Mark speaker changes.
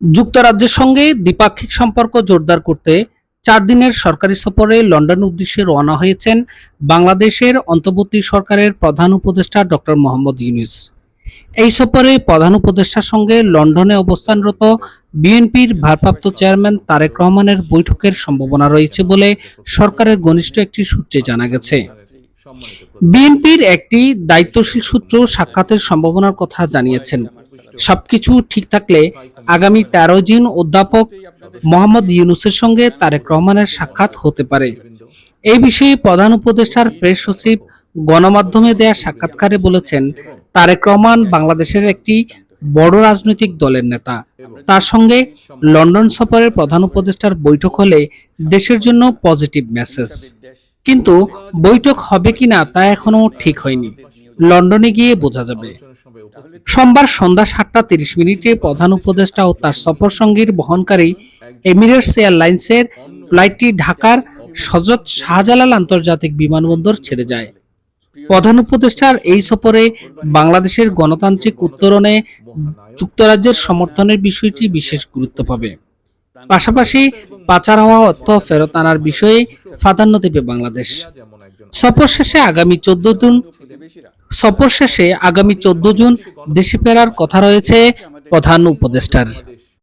Speaker 1: যুক্তরাজ্যের সঙ্গে দ্বিপাক্ষিক সম্পর্ক জোরদার করতে চার দিনের সরকারি সফরে লন্ডন উদ্দেশ্যে রওনা হয়েছেন বাংলাদেশের অন্তর্বর্তী সরকারের প্রধান উপদেষ্টা ডক্টর মোহাম্মদ ইউনুস। এই সফরে প্রধান উপদেষ্টার সঙ্গে লন্ডনে অবস্থানরত বিএনপির ভারপ্রাপ্ত চেয়ারম্যান তারেক রহমানের বৈঠকের সম্ভাবনা রয়েছে বলে সরকারের ঘনিষ্ঠ একটি সূত্রে জানা গেছে। বিএনপির একটি দায়িত্বশীল সূত্র সাক্ষাতের সম্ভাবনার কথা জানিয়েছেন। সবকিছু ঠিক থাকলে আগামী তেরো জুন অধ্যাপক মোহাম্মদ ইউনুসের সঙ্গে তারেক রহমানের সাক্ষাৎ হতে পারে। এই বিষয়ে প্রধান উপদেষ্টার প্রেস সচিব গণমাধ্যমে দেয়া সাক্ষাৎকারে বলেছেন, তারেক রহমান বাংলাদেশের একটি বড় রাজনৈতিক দলের নেতা। তার সঙ্গে লন্ডন সফরের প্রধান উপদেষ্টার বৈঠক হলে দেশের জন্য পজিটিভ মেসেজ। কিন্তু বৈঠক হবে কিনা তা এখনও ঠিক হয়নি। লন্ডনে গিয়ে বোঝা যাবে। সোমবার সন্ধ্যা সাতটা তিরিশ মিনিটে প্রধান উপদেষ্টা ও তার সফর সঙ্গীর বহনকারী এমিরেটস এয়ারলাইন্সের ফ্লাইটটি ঢাকার হজরত শাহজালাল আন্তর্জাতিক বিমানবন্দর ছেড়ে যায়। প্রধান উপদেষ্টার এই সফরে বাংলাদেশের গণতান্ত্রিক উত্তরণে যুক্তরাজ্যের সমর্থনের বিষয়টি বিশেষ গুরুত্ব পাবে। পাশাপাশি পাচার হওয়া অর্থ ফেরত আনার বিষয়ে প্রাধান্য দেবে বাংলাদেশ। সফর শেষে আগামী চোদ্দ জুন সফর শেষে আগামী চোদ্দ জুন দেশে ফেরার কথা রয়েছে প্রধান উপদেষ্টার।